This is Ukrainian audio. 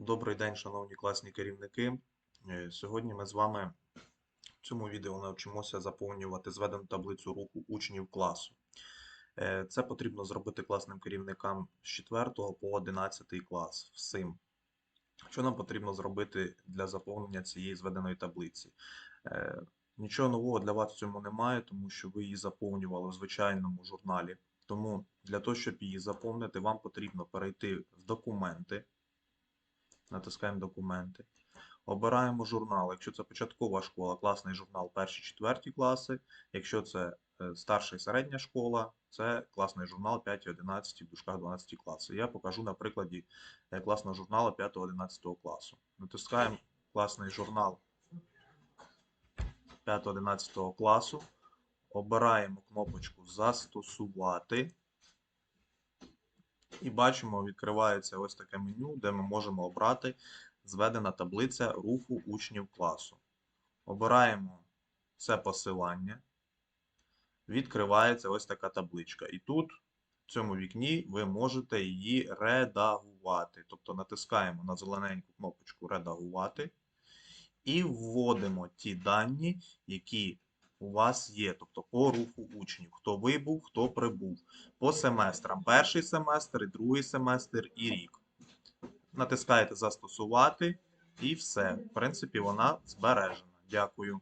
Добрий день, шановні класні керівники. Е, Сьогодні ми з вами в цьому відео навчимося заповнювати зведену таблицю руху учнів класу. Е, Це потрібно зробити класним керівникам з 4 по 11 клас всім. Що нам потрібно зробити для заповнення цієї зведеної таблиці? Е, Нічого нового для вас в цьому немає, тому що ви її заповнювали в звичайному журналі. Тому для того, щоб її заповнити, вам потрібно перейти в документи натискаємо документи. Обираємо журнал. Якщо це початкова школа, класний журнал перші четверті класи. Якщо це е, старша і середня школа, це класний журнал 5-11 в дужках 12 класи. Я покажу на прикладі е, класного журналу 5-11 класу. Натискаємо класний журнал 5-11 класу. Обираємо кнопочку Застосувати. І бачимо, відкривається ось таке меню, де ми можемо обрати зведена таблиця руху учнів класу. Обираємо це посилання. Відкривається ось така табличка. І тут, в цьому вікні, ви можете її редагувати. Тобто натискаємо на зелененьку кнопочку Редагувати і вводимо ті дані, які у вас є, тобто по руху учнів, хто вибув, хто прибув, по семестрам. Перший семестр, другий семестр і рік. Натискаєте застосувати і все. В принципі, вона збережена. Дякую.